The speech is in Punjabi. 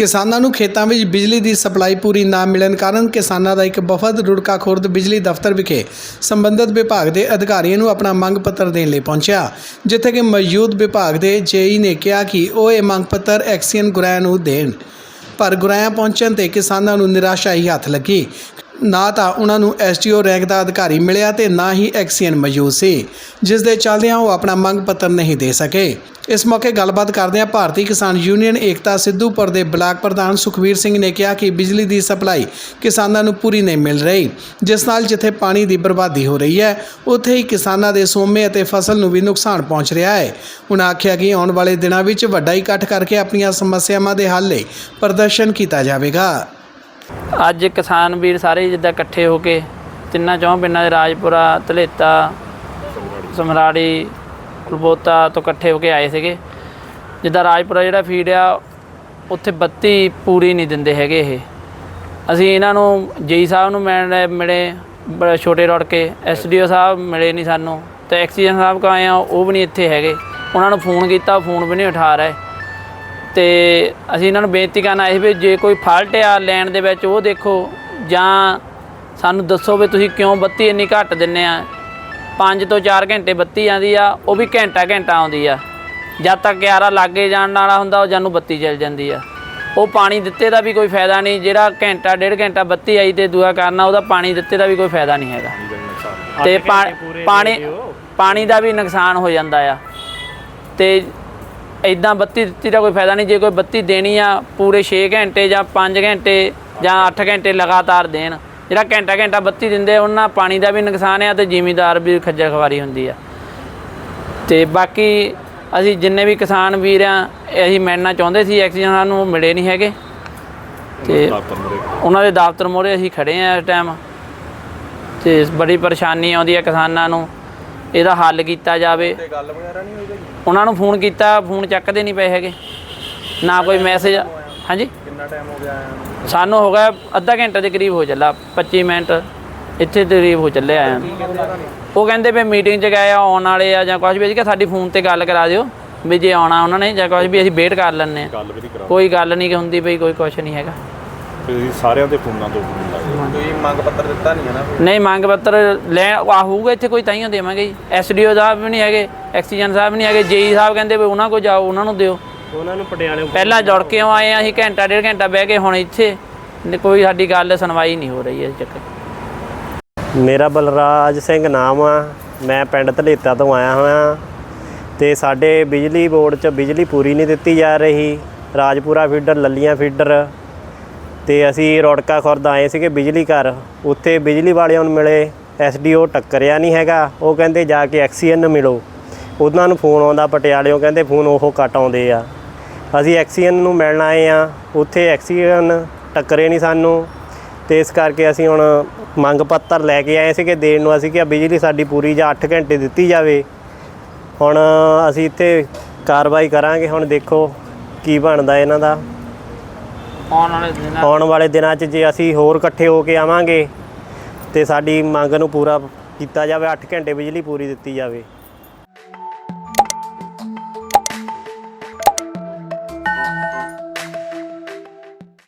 ਕਿਸਾਨਾਂ ਨੂੰ ਖੇਤਾਂ ਵਿੱਚ ਬਿਜਲੀ ਦੀ ਸਪਲਾਈ ਪੂਰੀ ਨਾ ਮਿਲਣ ਕਾਰਨ ਕਿਸਾਨਾਂ ਦਾ ਇੱਕ ਵਫਦ ਰੁੜਕਾ ਖੁਰਦ ਬਿਜਲੀ ਦਫ਼ਤਰ ਵਿਖੇ ਸੰਬੰਧਿਤ ਵਿਭਾਗ ਦੇ ਅਧਿਕਾਰੀਆਂ ਨੂੰ ਆਪਣਾ ਮੰਗ ਪੱਤਰ ਦੇਣ ਲਈ ਪਹੁੰਚਿਆ, ਜਿੱਥੇ ਕਿ ਮੌਜੂਦ ਵਿਭਾਗ ਦੇ ਜੇਈ ਨੇ ਕਿਹਾ ਕਿ ਉਹ ਇਹ ਮੰਗ ਪੱਤਰ ਐਕਸੀਅਨ ਗੁਰਾਇਆ ਨੂੰ ਦੇਣ। ਪਰ ਗੁਰਾਇਆ ਪਹੁੰਚਣ ਤੇ ਕਿਸਾਨਾਂ ਨੂੰ ਨਿਰਾਸ਼ਾ ਹੀ ਹੱਥ ਲੱਗੀ। ਨਾ ਤਾਂ ਉਹਨਾਂ ਨੂੰ ਐਸਟੀਓ ਰੈਂਕ ਦਾ ਅਧਿਕਾਰੀ ਮਿਲਿਆ ਤੇ ਨਾ ਹੀ ਐਕਸੀਅਨ ਮੌਜੂਦ ਸੀ, ਜਿਸ ਦੇ ਚੱਲਦਿਆਂ ਉਹ ਆਪਣਾ ਮੰਗ ਪੱਤਰ ਨਹੀਂ ਦੇ ਸਕੇ। ਇਸ ਮੌਕੇ ਗੱਲਬਾਤ ਕਰਦਿਆਂ ਭਾਰਤੀ ਕਿਸਾਨ ਯੂਨੀਅਨ ਏਕਤਾ ਸਿੱਧੂਪੁਰ ਦੇ ਬਲਾਕ ਪ੍ਰਧਾਨ ਸੁਖਵੀਰ ਸਿੰਘ ਨੇ ਕਿਹਾ ਕਿ ਬਿਜਲੀ ਦੀ ਸਪਲਾਈ ਕਿਸਾਨਾਂ ਨੂੰ ਪੂਰੀ ਨਹੀਂ ਮਿਲ ਰਹੀ, ਜਿਸ ਨਾਲ ਜਿੱਥੇ ਪਾਣੀ ਦੀ ਬਰਬਾਦੀ ਹੋ ਰਹੀ ਹੈ, ਉੱਥੇ ਹੀ ਕਿਸਾਨਾਂ ਦੇ ਸੋਮੇ ਅਤੇ ਫਸਲ ਨੂੰ ਵੀ ਨੁਕਸਾਨ ਪਹੁੰਚ ਰਿਹਾ ਹੈ। ਉਹਨਾਂ ਆਖਿਆ ਕਿ ਆਉਣ ਵਾਲੇ ਦਿਨਾਂ ਵਿੱਚ ਵੱਡਾ ਇਕੱਠ ਕਰਕੇ ਆਪਣੀਆਂ ਸਮੱਸਿਆਵਾਂ ਦੇ ਹੱਲ ਲਈ ਪ੍ਰਦਰਸ਼ਨ ਕੀਤਾ ਜਾਵੇਗਾ। ਅੱਜ ਕਿਸਾਨ ਵੀਰ ਸਾਰੇ ਜਿੱਦਾਂ ਇਕੱਠੇ ਹੋ ਕੇ ਤਿੰਨਾਂ ਚੌਂ ਪਿੰਡਾਂ ਦੇ ਰਾਜਪੁਰਾ, ਧਲੇਤਾ, ਸਮਰਾੜੀ, ਕੁਲਬੋਤਾ ਤੋਂ ਇਕੱਠੇ ਹੋ ਕੇ ਆਏ ਸੀਗੇ। ਜਿੱਦਾਂ ਰਾਜਪੁਰਾ ਜਿਹੜਾ ਫੀਡ ਆ, ਉੱਥੇ ਬੱਤੀ ਪੂਰੀ ਨਹੀਂ ਦਿੰਦੇ ਹੈਗੇ ਇਹ। ਅਸੀਂ ਇਹਨਾਂ ਨੂੰ, ਜੇਈ ਸਾਹਿਬ ਨੂੰ ਮਿਲਣ ਮਿਲੇ, ਬੜੇ ਛੋਟੇ ਰੋਡ ਕੇ ਐਸਡੀਓ ਸਾਹਿਬ ਮਿਲੇ ਨਹੀਂ ਸਾਨੂੰ, ਤੇ ਐਕਸੀਜਨ ਸਾਹਿਬ ਕੋ ਆਏ ਆ, ਉਹ ਵੀ ਨਹੀਂ ਇੱਥੇ ਹੈਗੇ। ਉਹਨਾਂ ਨੂੰ ਫੋਨ ਕੀਤਾ, ਫੋਨ ਵੀ ਨਹੀਂ ਉਠਾ ਰਹੇ। ਤੇ ਅਸੀਂ ਇਹਨਾਂ ਨੂੰ ਬੇਨਤੀ ਕਰਨ ਆਏ ਸੀ ਵੀ ਜੇ ਕੋਈ ਫਾਲਟ ਆ ਲੈਣ ਦੇ ਵਿੱਚ, ਉਹ ਦੇਖੋ ਜਾਂ ਸਾਨੂੰ ਦੱਸੋ ਵੀ ਤੁਸੀਂ ਕਿਉਂ ਬੱਤੀ ਇੰਨੀ ਘੱਟ ਦਿੰਨੇ ਆ। 5 ਤੋਂ 4 ਘੰਟੇ ਬੱਤੀ ਆਉਂਦੀ ਆ, ਉਹ ਵੀ ਘੰਟਾ ਘੰਟਾ ਆਉਂਦੀ ਆ। ਜਦ ਤੱਕ 11 ਲਾਗੇ ਜਾਣ ਵਾਲਾ ਹੁੰਦਾ, ਉਹ ਜਾਨੂੰ ਬੱਤੀ ਚੱਲ ਜਾਂਦੀ ਆ। ਉਹ ਪਾਣੀ ਦਿੱਤੇ ਦਾ ਵੀ ਕੋਈ ਫਾਇਦਾ ਨਹੀਂ, ਜਿਹੜਾ ਘੰਟਾ, ਡੇਢ ਘੰਟਾ ਬੱਤੀ ਆਈ ਤੇ ਦੂਆ ਕਰਨਾ ਉਹਦਾ ਪਾਣੀ ਦਿੱਤੇ ਦਾ ਵੀ ਕੋਈ ਫਾਇਦਾ ਨਹੀਂ ਹੈਗਾ। ਤੇ ਪਾ- ਪਾਣੀ ਪਾਣੀ ਦਾ ਵੀ ਨੁਕਸਾਨ ਹੋ ਜਾਂਦਾ ਆ। ਤੇ ਇਦਾਂ ਬੱਤੀ ਦਿੱਤੀ ਦਾ ਕੋਈ ਫਾਇਦਾ ਨਹੀਂ ਜੇ ਕੋਈ ਬੱਤੀ ਦੇਣੀ ਆ ਪੂਰੇ 6 ਘੰਟੇ ਜਾਂ 5 ਘੰਟੇ ਜਾਂ 8 ਘੰਟੇ ਲਗਾਤਾਰ ਦੇਣ ਜਿਹੜਾ ਘੰਟਾ ਘੰਟਾ ਬੱਤੀ ਦਿੰਦੇ ਆ, ਉਹਨਾਂ ਪਾਣੀ ਦਾ ਵੀ ਨੁਕਸਾਨ ਆ ਤੇ ਜ਼ਿਮੀਂਦਾਰ ਵੀ ਖੱਜਲ ਖਵਾਰੀ ਹੁੰਦੀ ਆ। ਤੇ ਬਾਕੀ ਅਸੀਂ ਜਿੰਨੇ ਵੀ ਕਿਸਾਨ ਵੀਰ ਆ ਅਸੀਂ ਮਿਲਣਾ ਚਾਹੁੰਦੇ ਸੀ ਐਕਸੀਜਨ ਸਾਨੂੰ ਮਿਲੇ ਨਹੀਂ ਹੈਗੇ। ਤੇ ਉਹਨਾਂ ਦੇ ਦਫ਼ਤਰ ਮੋਰੇ ਅਸੀਂ ਖੜੇ ਆ ਇਸ ਟਾਈਮ। ਤੇ ਬੜੀ ਪਰੇਸ਼ਾਨੀ ਆਉਂਦੀ ਹੈ ਕਿਸਾਨਾਂ ਨੂੰ। ਇਹਦਾ ਹੱਲ ਕੀਤਾ ਜਾਵੇ। ਉਹਨਾਂ ਨੂੰ ਫੋਨ ਕੀਤਾ ਫੋਨ ਚੱਕਦੇ ਨਹੀਂ ਪਏ ਹੈਗੇ। ਨਾ ਕੋਈ ਮੈਸੇਜ ਹਾਂਜੀ? ਕਿੰਨਾ ਟਾਈਮ ਹੋ ਗਿਆ ਸਾਨੂੰ ਹੋ ਗਿਆ ਅੱਧਾ ਘੰਟਾ ਦੇ ਕਰੀਬ ਹੋ ਚੱਲਾ 25 ਮਿੰਟ ਇੱਥੇ ਦੇ ਕਰੀਬ ਹੋ ਚੱਲੇ ਆਇਆ ਉਹ ਕਹਿੰਦੇ ਵੀ ਮੀਟਿੰਗ 'ਚ ਗਏ ਆ ਆਉਣ ਵਾਲੇ ਆ ਜਾਂ ਕੁਝ ਵੀ ਕਿਹਾ ਸਾਡੀ ਫੋਨ ਤੇ ਗੱਲ ਕਰਾ ਦਿਓ ਵੀ ਜੇ ਆਉਣਾ ਉਹਨਾਂ ਨੇ ਜਾਂ ਕੁਝ ਵੀ ਅਸੀਂ ਵੇਟ ਕਰ ਲੈਂਦੇ ਆ ਕੋਈ ਗੱਲ ਨਹੀਂ ਹੁੰਦੀ ਬਈ ਕੋਈ ਕੁਝ ਨਹੀਂ ਹੈਗਾ। ਤੁਸੀਂ ਸਾਰਿਆਂ ਦੇ ਫੋਨਾਂ ਤੋਂ ਫੋਨ ਲਾਏ ਕੋਈ ਮੰਗ ਪੱਤਰ ਦਿੱਤਾ ਨਹੀਂ ਹੈ ਨਾ ਨਹੀਂ ਮੰਗ ਪੱਤਰ ਲੈ ਆ ਹੋਊਗਾ ਇੱਥੇ ਕੋਈ ਤਾਈਆਂ ਦੇਵਾਂਗੇ ਜੀ। ਐਸਡੀਓ ਸਾਹਿਬ ਵੀ ਨਹੀਂ ਹੈਗੇ ਐਕਸੀਜਨ ਸਾਹਿਬ ਵੀ ਨਹੀਂ ਹੈਗੇ ਜੇਈ ਸਾਹਿਬ ਕਹਿੰਦੇ ਵੀ ਉਹਨਾਂ ਕੋਲ ਜਾਓ ਉਹਨਾਂ ਨੂੰ ਦਿਓ। ਉਹਨਾਂ ਨੂੰ ਪਟਿਆਲੇ ਪਹਿਲਾਂ ਜੁੜ ਕੇ ਆਏ ਆ ਅਸੀਂ ਘੰਟਾ ਡੇਢ ਘੰਟਾ ਬਹਿ ਕੇ ਹੁਣ ਇੱਥੇ ਨ- ਕੋਈ ਸਾਡੀ ਗੱਲ ਸੁਣਵਾਈ ਨਹੀਂ ਹੋ ਰਹੀ ਇਸ ਚੱਕਰ। ਮੇਰਾ ਬਲਰਾਜ ਸਿੰਘ ਨਾਮ ਆ ਮੈਂ ਪਿੰਡ ਧਲੇਤਾ ਤੋਂ ਆਇਆ ਹੋਇਆ ਤੇ ਸਾਡੇ ਬਿਜਲੀ ਬੋਰਡ 'ਚ ਬਿਜਲੀ ਪੂਰੀ ਨਹੀਂ ਦਿੱਤੀ ਜਾ ਰਹੀ ਰਾਜਪੁਰਾ ਫੀਡਰ ਲੱਲੀਆਂ ਫੀਡਰ। ਤੇ ਅਸੀਂ ਰੋੜਕਾ ਖੁਰਦ ਆਏ ਸੀਗੇ ਬਿਜਲੀ ਘਰ। ਉੱਥੇ ਬਿਜਲੀ ਵਾਲਿਆਂ ਨੂੰ ਮਿਲੇ ਐਸਡੀਓ ਟੱਕਰਿਆ ਨਹੀਂ ਹੈਗਾ। ਉਹ ਕਹਿੰਦੇ ਜਾ ਕੇ ਐਕਸੀਐਨ ਨੂੰ ਮਿਲੋ। ਉਹਨਾਂ ਨੂੰ ਫੋਨ ਆਉਂਦਾ ਪਟਿਆਲਿਓਂ ਕਹਿੰਦੇ ਫੋਨ ਉਹ ਕੱਟ ਆਉਂਦੇ ਆ। ਅਸੀਂ ਐਕਸੀਐਨ ਨੂੰ ਮਿਲਣ ਆਏ ਆ। ਉੱਥੇ ਐਕਸੀਐਨ ਟੱਕਰੇ ਨਹੀਂ ਸਾਨੂੰ। ਤੇ ਇਸ ਕਰਕੇ ਅਸੀਂ ਹੁਣ ਮੰਗ ਪੱਤਰ ਲੈ ਕੇ ਆਏ ਸੀਗੇ। ਦੇਣ ਨੂੰ ਅਸੀਂ ਕਿਹਾ ਬਿਜਲੀ ਸਾਡੀ ਪੂਰੀ ਜਾਂ 8 ਘੰਟੇ ਦਿੱਤੀ ਜਾਵੇ। ਹੁਣ ਅਸੀਂ ਇੱਥੇ ਕਾਰਵਾਈ ਕਰਾਂਗੇ। ਹੁਣ ਦੇਖੋ ਕੀ ਬਣਦਾ ਇਹਨਾਂ ਦਾ। ਆਉਣ ਵਾਲੇ ਦਿਨਾਂ 'ਚ ਜੇ ਅਸੀਂ ਹੋਰ ਇਕੱਠੇ ਹੋ ਕੇ ਆਵਾਂਗੇ ਤੇ ਸਾਡੀ ਮੰਗ ਨੂੰ ਪੂਰਾ ਕੀਤਾ ਜਾਵੇ 8 ਘੰਟੇ ਬਿਜਲੀ ਪੂਰੀ ਦਿੱਤੀ ਜਾਵੇ।